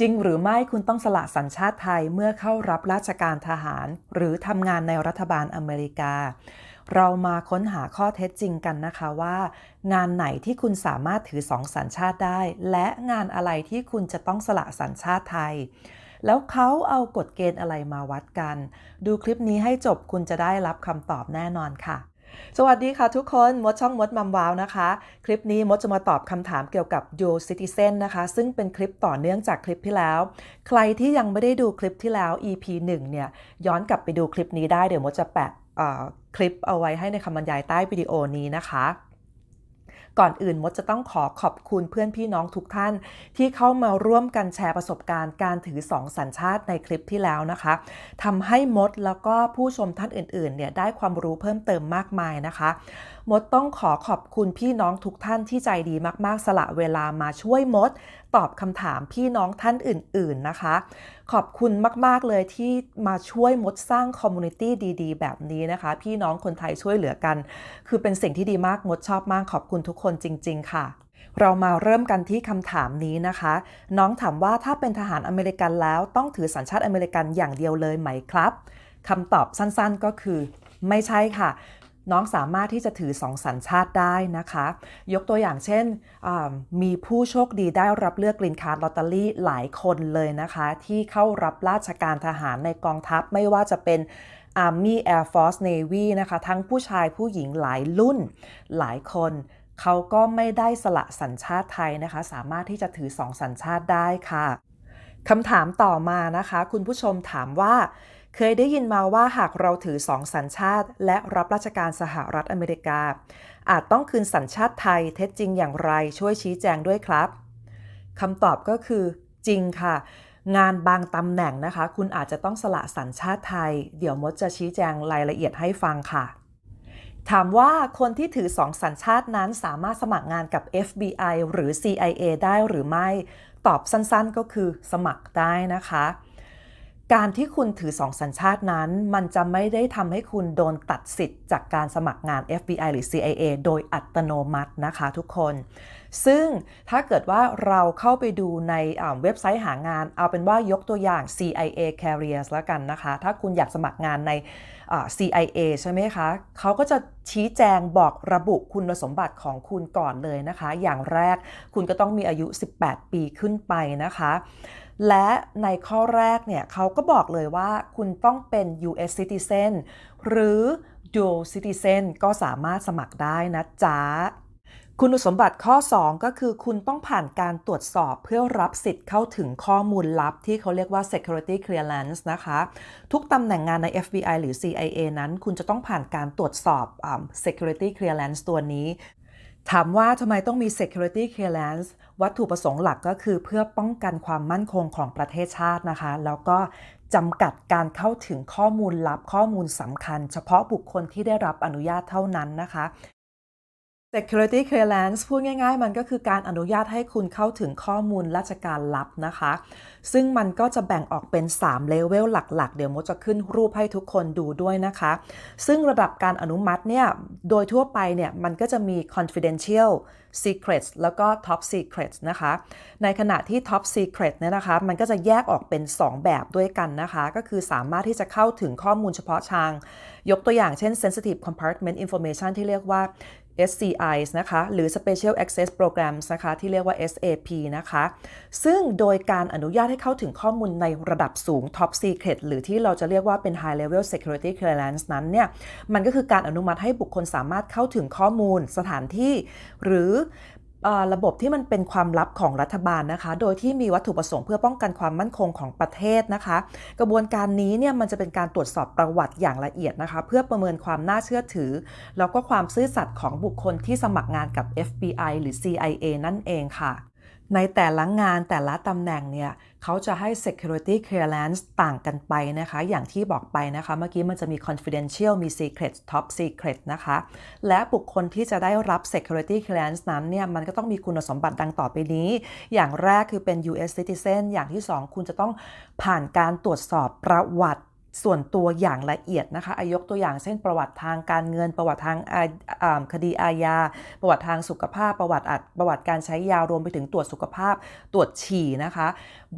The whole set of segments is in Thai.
จริงหรือไม่คุณต้องสละสัญชาติไทยเมื่อเข้ารับราชการทหาร หรือทำงานในรัฐบาลอเมริกา เรามาค้นหาข้อเท็จจริงกันนะคะว่า งานไหนที่คุณสามารถถือสองสัญชาติได้ และงานอะไรที่คุณจะต้องสละสัญชาติไทย แล้วเขาเอากฎเกณฑ์อะไรมาวัดกัน ดูคลิปนี้ให้จบคุณจะได้รับคำตอบแน่นอนค่ะ สวัสดีค่ะทุกคนมดช่องมดมัมวาวนะคะ คลิปนี้มดจะมาตอบคำถามเกี่ยวกับ You Citizen นะคะ ซึ่งเป็นคลิปต่อเนื่องจากคลิปที่แล้ว ใครที่ยังไม่ได้ดูคลิปที่แล้ว EP 1 เนี่ย ย้อนกลับไปดูคลิปนี้ได้เดี๋ยวมดจะแปะคลิปเอาไว้ให้ในคำบรรยายใต้วิดีโอนี้นะคะ ก่อนอื่นมดจะต้องขอขอบคุณเพื่อนพี่น้องทุกท่าน ที่เข้ามาร่วมกันแชร์ประสบการณ์การถือ2สัญชาติในคลิปที่แล้วนะคะทำให้มดแล้วก็ผู้ชมท่านอื่นๆเนี่ยได้ความรู้เพิ่มเติมมากมายนะคะมดต้องขอขอบคุณพี่น้องทุกท่านที่ใจดีมากๆ สละเวลามาช่วยมด ตอบคำถามพี่น้องท่านอื่น ๆนะคะ ขอบคุณมาก ๆ เลยที่มาช่วยมดสร้างคอมมูนิตี้ดี ๆ แบบนี้นะคะ พี่น้องคนไทยช่วยเหลือกัน คือเป็นสิ่งที่ดีมากมดชอบมากขอบคุณทุกคนจริง ๆ ค่ะ เรามาเริ่มกันที่คำถามนี้นะคะ น้องถามว่าถ้าเป็นทหารอเมริกันแล้วต้องถือสัญชาติอเมริกันอย่างเดียวเลยไหมครับคำตอบสั้นๆก็คือ ไม่ใช่ค่ะ น้องสามารถที่จะถือสองสัญชาติได้นะคะ ยกตัวอย่างเช่น มีผู้โชคดีได้รับเลือกกรีนคาร์ดลอตเตอรี่หลายคนเลยนะคะ ที่เข้ารับราชการทหารในกองทัพไม่ว่าจะเป็น Army Air Force Navy นะคะ ทั้งผู้ชายผู้หญิงหลายรุ่นหลายคนเขาก็ไม่ได้สละสัญชาติไทยนะคะ สามารถที่จะถือสองสัญชาติได้ค่ะคำถามต่อมานะคะ คุณผู้ชมถามว่า เคยได้ยินมาว่าหากเราถือสองสัญชาติ และรับราชการสหรัฐอเมริกา อาจต้องคืนสัญชาติไทยเท็จจริงอย่างไรช่วยชี้แจงด้วยครับคำตอบก็คือ จริงค่ะ งานบางตำแหน่งนะคะ คุณอาจจะต้องสละสัญชาติไทย เดี๋ยวมดจะชี้แจงรายละเอียดให้ฟังค่ะถามว่าคนที่ถือสองสัญชาตินั้นสามารถสมัครงานกับ FBI หรือ CIA ได้หรือไม่ ตอบสั้นๆก็คือสมัครได้นะคะ การที่คุณถือสองสัญชาตินั้น มันจะไม่ได้ทำให้คุณโดนตัดสิทธิ์จากการสมัครงาน FBI หรือ CIA โดยอัตโนมัตินะคะทุกคน ซึ่งถ้าเกิดว่าเราเข้าไปดูในเว็บไซต์หางาน เอาเป็นว่ายกตัวอย่าง CIA Careers แล้วกันนะคะ ถ้าคุณอยากสมัครงานใน CIA ใช่ไหมคะ เขาก็จะชี้แจงบอกระบุคุณสมบัติของคุณก่อนเลยนะคะ อย่างแรกคุณก็ต้องมีอายุ 18 ปีขึ้นไปนะคะ และในข้อแรกเนี่ยเขาก็บอกเลยว่าคุณต้องเป็น US citizen หรือ dual citizen ก็สามารถสมัครได้นะจ๊ะ คุณสมบัติข้อ 2 ก็คือคุณต้องผ่านการตรวจสอบเพื่อรับสิทธิ์เข้าถึงข้อมูลลับ ที่เขาเรียกว่า security clearance นะคะ ทุกตำแหน่งงานใน FBI หรือ CIA นั้น คุณจะต้องผ่านการตรวจสอบ security clearance ตัวนี้ ถามว่าทำไมต้องมี security clearance วัตถุประสงค์หลักก็คือเพื่อป้องกันความมั่นคงของประเทศชาตินะคะ แล้วก็จำกัดการเข้าถึงข้อมูลลับข้อมูลสำคัญ เฉพาะบุคคลที่ได้รับอนุญาตเท่านั้นนะคะ Security Clearance พูดง่าย ๆ มันก็คือการอนุญาตให้คุณเข้าถึงข้อมูลราชการลับนะคะ ซึ่งมันก็จะแบ่งออกเป็น 3 เลเวลหลัก ๆ เดี๋ยวมดจะขึ้นรูปให้ทุกคนดูด้วยนะคะ ซึ่งระดับการอนุมัติเนี่ย โดยทั่วไปเนี่ย มันก็จะมี confidential secrets แล้วก็ top secrets นะคะ ในขณะที่ top secret เนี่ยนะคะ มันก็จะแยกออกเป็น 2 แบบด้วยกันนะคะ ก็คือสามารถที่จะเข้าถึงข้อมูลเฉพาะทาง ยกตัวอย่างเช่น sensitive compartment information ที่เรียกว่า SCIs นะคะ หรือ Special Access Programs นะคะ ที่เรียกว่า SAP นะคะ ซึ่งโดยการอนุญาตให้เข้าถึงข้อมูลในระดับสูง Top Secret หรือที่เราจะเรียกว่าเป็น High Level Security Clearance นั้นเนี่ย มันก็คือการอนุมัติให้บุคคลสามารถเข้าถึงข้อมูลสถานที่ หรือ ระบบที่มันเป็นความลับของรัฐบาลนะคะ โดยที่มีวัตถุประสงค์เพื่อป้องกันความมั่นคงของประเทศนะคะ กระบวนการนี้เนี่ยมันจะเป็นการตรวจสอบประวัติอย่างละเอียดนะคะ เพื่อประเมินความน่าเชื่อถือ แล้วก็ความซื่อสัตย์ของบุคคลที่สมัครงานกับ FBI หรือ CIA นั่นเองค่ะ ในแต่ละงานแต่ละตำแหน่งเนี่ยเขาจะให้ security clearance ต่างกันไปนะคะ อย่างที่บอกไปนะคะ เมื่อกี้มันจะมี confidential มี secret top secret นะคะ และบุคคลที่จะได้รับ security clearance นั้นเนี่ย มันก็ต้องมีคุณสมบัติดังต่อไปนี้ อย่างแรกคือเป็น US citizen อย่างที่ 2 คุณจะต้องผ่านการตรวจสอบประวัติ ส่วนตัวอย่างละเอียดนะคะอายกตัวอย่างเช่นประวัติทางการเงิน ประวัติทางคดีอาญา ประวัติทางสุขภาพ ประวัติอัดประวัติการใช้ยารวมไปถึงตรวจสุขภาพ ตรวจฉี่นะคะ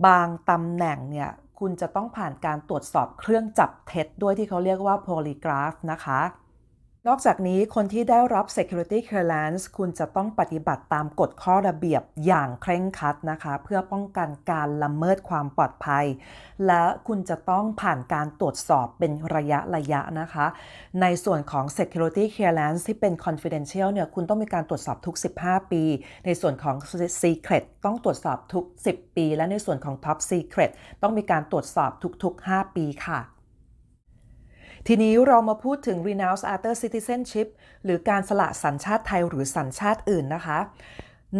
บางตำแหน่งเนี่ยคุณจะต้องผ่านการตรวจสอบเครื่องจับเท็จด้วยที่เขาเรียกว่าโพลีกราฟนะคะ นอกจากนี้คนที่ได้รับ security clearance คุณจะต้องปฏิบัติตามกฎข้อระเบียบอย่างเคร่งครัดนะคะ เพื่อป้องกันการละเมิดความปลอดภัย และคุณจะต้องผ่านการตรวจสอบเป็นระยะระยะนะคะ ในส่วนของ security clearance ที่เป็น confidential เนี่ยคุณต้องมีการตรวจสอบทุก 15 ปี ในส่วนของ secret ต้องตรวจสอบทุก 10 ปี และในส่วนของ top secret ต้องมีการตรวจสอบทุก ๆ 5 ปีค่ะ ทีนี้เรามาพูดถึง renounce other citizenship หรือการสละสัญชาติไทยหรือสัญชาติอื่นนะคะ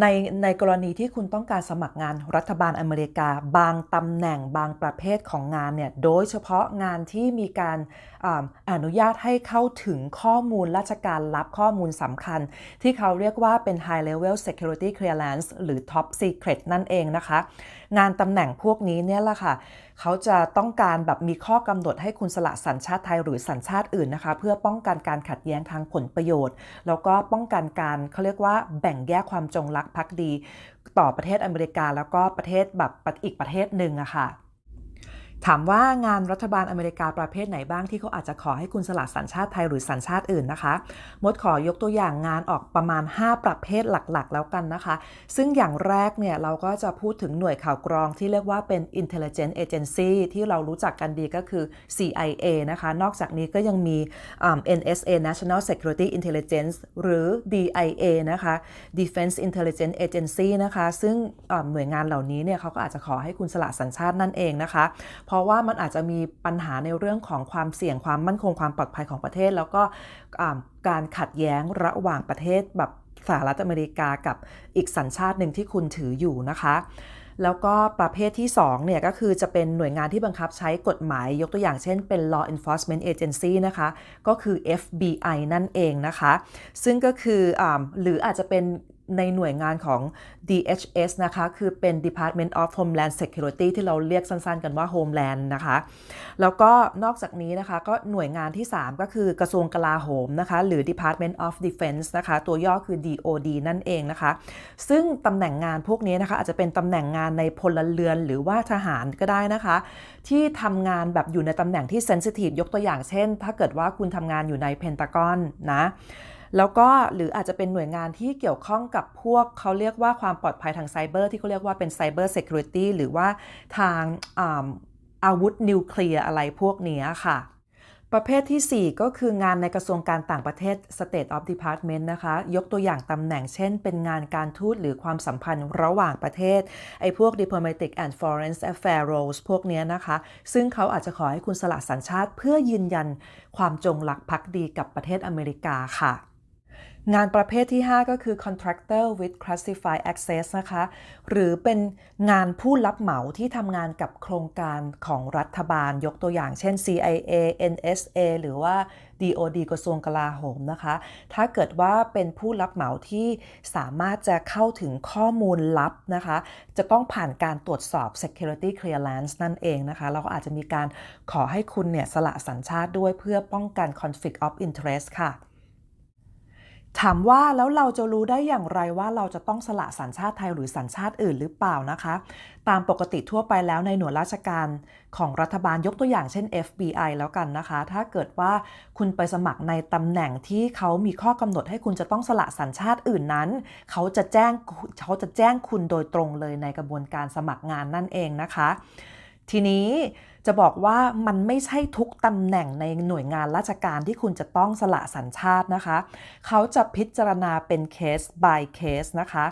ในในกรณีที่คุณต้องการสมัครงานรัฐบาลอเมริกา บางตำแหน่งบางประเภทของงานเนี่ยโดยเฉพาะงานที่มีการออนุญาตให้เข้าถึงข้อมูลราชการลับข้อมูลสำคัญ ที่เขาเรียกว่าเป็น high level security clearance หรือ top secret นั่นเองนะคะ งานตำแหน่งพวกนี้เนี่ยแหละค่ะเขาจะต้องการแบบมีข้อกำหนดให้คุณสละสัญชาติไทยหรือสัญชาติอื่นนะคะ เพื่อป้องกันการขัดแย้งทางผลประโยชน์ แล้วก็ป้องกันการเขาเรียกว่าแบ่งแยกความจงรักภักดี ต่อประเทศอเมริกาแล้วก็ประเทศแบบอีกประเทศหนึ่งอะค่ะ ถามว่างานรัฐบาลอเมริกาประเภทไหนบ้างที่เขาอาจจะขอให้คุณสละสัญชาติไทยหรือสัญชาติอื่นนะคะ มดขอยกตัวอย่างงานออกประมาณ 5 ประเภทหลักๆ แล้วกันนะคะ ซึ่งอย่างแรกเนี่ยเราก็จะพูดถึงหน่วยข่าวกรองที่เรียกว่าเป็น intelligence agency ที่เรารู้จักกันดีก็คือ CIA นะคะ นอกจากนี้ก็ยังมี NSA National Security Intelligence หรือ DIA นะคะ Defense Intelligence Agency นะคะ ซึ่งหน่วยงานเหล่านี้เนี่ยเขาก็อาจจะขอให้คุณสละสัญชาตินั่นเองนะคะราะว่ามันอาจจะมีปัญหาในเรื่องของความเสี่ยงความมั่นคงความปลอดภัยของประเทศ แล้วก็การขัดแย้งระหว่างประเทศแบบสหรัฐอเมริกากับอีกสัญชาติหนึ่งที่คุณถืออยู่นะคะแล้วก็ประเภทที่2เนี่ยก็คือจะเป็นหน่วยงานที่บังคับใช้กฎหมายยกตัวอย่างเช่นเป็น law enforcement agency นะคะ ก็คือ FBI นั่นเองนะคะ ซึ่งก็คืออหรืออาจจะเป็น ในหน่วยงานของ DHS นะคะ คือเป็น Department of Homeland Security ที่เราเรียกสั้นๆกันว่า Homeland นะคะ แล้วก็นอกจากนี้นะคะก็หน่วยงานที่ 3 ก็คือกระทรวงกลาโหมนะคะ หรือ Department of Defense นะคะ ตัวย่อคือ DOD นั่นเองนะคะ ซึ่งตำแหน่งงานพวกนี้นะคะ อาจจะเป็นตำแหน่งงานในพลเรือนหรือว่าทหารก็ได้นะคะ ที่ทำงานแบบอยู่ในตำแหน่งที่เซนซิทีฟยกตัวอย่างเช่น ถ้าเกิดว่าคุณทำงานอยู่ในเพนตากอนนะ แล้วก็หรืออาจจะเป็นหน่วยงานที่เกี่ยวข้องกับพวกเขาเรียกว่าความปลอดภัยทางไซเบอร์ที่เขาเรียกว่าเป็นไซเบอร์เซ u r i t y หรือว่าทางอาอาวุธนิวเคลียร์อะไรพวกนี้ค่ะ ประเภทที่ 4 ก็คืองานในกระทรวงการต่างประเทศ State of Department นะคะ ยกตัวอย่างตำแหน่งเช่น เป็นงานการทูตหรือความสัมพันธ์ระหว่างประเทศ ไอ้พวก Diplomatic and Foreign Affairs roles พวกนี้นะคะ ซึ่งเขาอาจจะขอให้คุณสละสัญชาติเพื่อยืนยันความจงรักภักดีกับประเทศอเมริกาค่ะ งานประเภทที่ 5 ก็คือ contractor with classified access นะคะ หรือเป็นงานผู้รับเหมาที่ทำงานกับโครงการของรัฐบาลยกตัวอย่างเช่น CIA NSA หรือว่า DOD กระทรวงกลาโหมนะคะ ถ้าเกิดว่าเป็นผู้รับเหมาที่สามารถจะเข้าถึงข้อมูลลับนะคะ จะต้องผ่านการตรวจสอบ security clearance นั่นเองนะคะ เราก็อาจจะมีการขอให้คุณเนี่ยสละสัญชาติด้วยเพื่อป้องกัน conflict of interest ค่ะ ถามว่าแล้วเราจะรู้ได้อย่างไรว่าเราจะต้องสละสัญชาติไทยหรือสัญชาติอื่นหรือเปล่านะคะ ตามปกติทั่วไปแล้วในหน่วยราชการของรัฐบาลยกตัวอย่างเช่น FBI แล้วกันนะคะ ถ้าเกิดว่าคุณไปสมัครในตำแหน่งที่เขามีข้อกำหนดให้คุณจะต้องสละสัญชาติอื่นนั้น เขาจะแจ้งเขาจะแจ้งคุณโดยตรงเลยในกระบวนการสมัครงานนั่นเองนะคะ ทีนี้จะบอกว่ามันไม่ใช่ทุกตำแหน่งในหน่วยงานราชการที่คุณจะต้องสละสัญชาตินะคะ เขาจะพิจารณาเป็นเคส by เคสนะคะ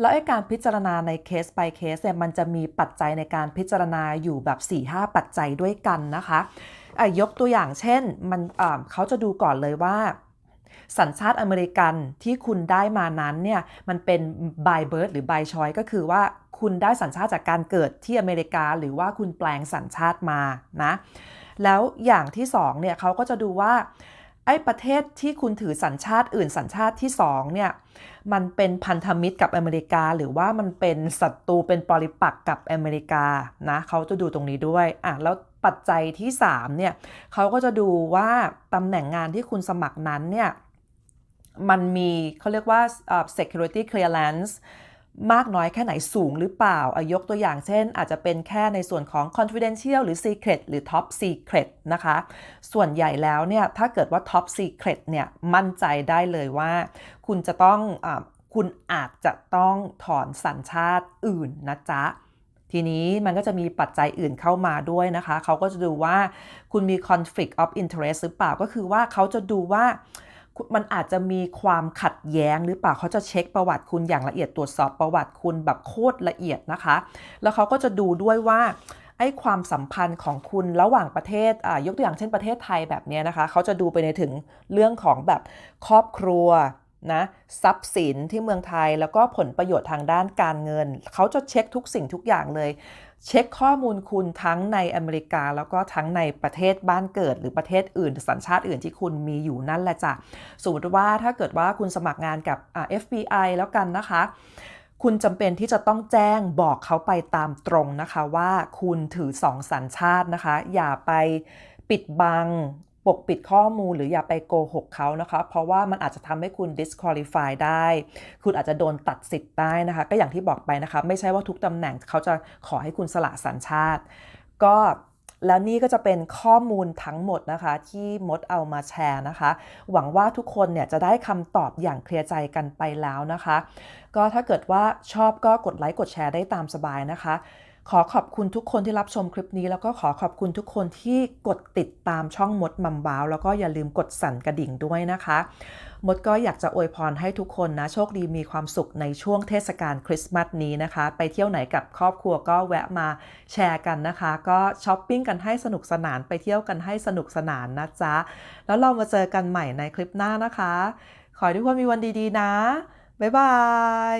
แล้วไอ้การพิจารณาในเคส by เคสเนี่ยมันจะมีปัจจัยในการพิจารณาอยู่แบบ 4-5 ปัจจัยด้วยกันนะคะะยกตัวอย่างเช่นมันเขาจะดูก่อนเลยว่า สัญชาติอเมริกันที่คุณได้มานั้นเนี่ยมันเป็น by birth หรือ by choice ก็คือว่าคุณได้สัญชาติจากการเกิดที่อเมริกา หรือว่าคุณแปลงสัญชาติมานะแล้วอย่างที่2เนี่ยเขาก็จะดูว่าไอ้ประเทศที่คุณถือสัญชาติอื่นสัญชาติที่2เนี่ยมันเป็นพันธมิตรกับอเมริกา หรือว่ามันเป็นศัตรูเป็นปริปักษ์กับอเมริกานะเขาจะดูตรงนี้ด้วยอะแล้ว ปัจจัยที่3เนี่ยเขาก็จะดูว่าตำแหน่งงานที่คุณสมัครนั้นเนี่ยมันมีเขาเรียกว่าเอ่อ security clearance มากน้อยแค่ไหนสูงหรือเปล่าอายกตัวอย่างเช่น อาจจะเป็นแค่ในส่วนของ confidential หรือ secret หรือ top secret นะคะ ส่วนใหญ่แล้วเนี่ยถ้าเกิดว่า top secret เนี่ยมั่นใจได้เลยว่า คุณจะต้องอคุณอาจจะต้องถอนสัญชาติอื่นนะจ๊ะ ทีนี้มันก็จะมีปัจจัยอื่นเข้ามาด้วยนะคะ เขาก็จะดูว่าคุณมี conflict of interest หรือเปล่าก็คือว่าเขาจะดูว่ามันอาจจะมีความขัดแย้งหรือเปล่าเขาจะเช็คประวัติคุณอย่างละเอียดตรวจสอบประวัติคุณแบบโคตรละเอียดนะคะ แล้วเขาก็จะดูด้วยว่าไอ้ความสัมพันธ์ของคุณระหว่างประเทศอ่ายกตัวอย่างเช่นประเทศไทยแบบเนี้ยนะคะ เขาจะดูไปในถึงเรื่องของแบบครอบครัว นะทรัพย์สินที่เมืองไทยแล้วก็ผลประโยชน์ทางด้านการเงิน เขาจะเช็คทุกสิ่งทุกอย่างเลย เช็คข้อมูลคุณทั้งในอเมริกา แล้วก็ทั้งในประเทศบ้านเกิด หรือประเทศอื่น สัญชาติอื่นที่คุณมีอยู่นั่นแหละจ้ะสมมติว่าถ้าเกิดว่าคุณสมัครงานกับ FBI แล้วกันนะคะคุณจำเป็นที่จะต้องแจ้งบอกเขาไปตามตรงนะคะว่าคุณถือสองสัญชาตินะคะ อย่าไปปิดบัง ปกปิดข้อมูลหรืออย่าไปโกหกเขานะคะ เพราะว่ามันอาจจะทำให้คุณ disqualify ได้ คุณอาจจะโดนตัดสิทธิ์ได้นะคะ ก็อย่างที่บอกไปนะคะ ไม่ใช่ว่าทุกตำแหน่งเขาจะขอให้คุณสละสัญชาติ ก็แล้วนี่ก็จะเป็นข้อมูลทั้งหมดนะคะ ที่มดเอามาแชร์นะคะ หวังว่าทุกคนเนี่ยจะได้คำตอบอย่างเคลียร์ใจกันไปแล้วนะคะ ก็ถ้าเกิดว่าชอบก็กดไลค์กดแชร์ได้ตามสบายนะคะ ขอขอบคุณทุกคนที่รับชมคลิปนี้ แล้วก็ขอขอบคุณทุกคนที่กดติดตามช่องมดมัมบ้าว แล้วก็อย่าลืมกดสั่นกระดิ่งด้วยนะคะ มดก็อยากจะอวยพรให้ทุกคนนะ โชคดีมีความสุขในช่วงเทศกาลคริสต์มาสนี้นะคะ ไปเที่ยวไหนกับครอบครัวก็แวะมาแชร์กันนะคะ ก็ช้อปปิ้งกันให้สนุกสนานไปเที่ยวกันให้สนุกสนานนะจ๊ะ แล้วเรามาเจอกันใหม่ในคลิปหน้านะคะ ขอให้ทุกคนมีวันดีๆนะบ๊ายบาย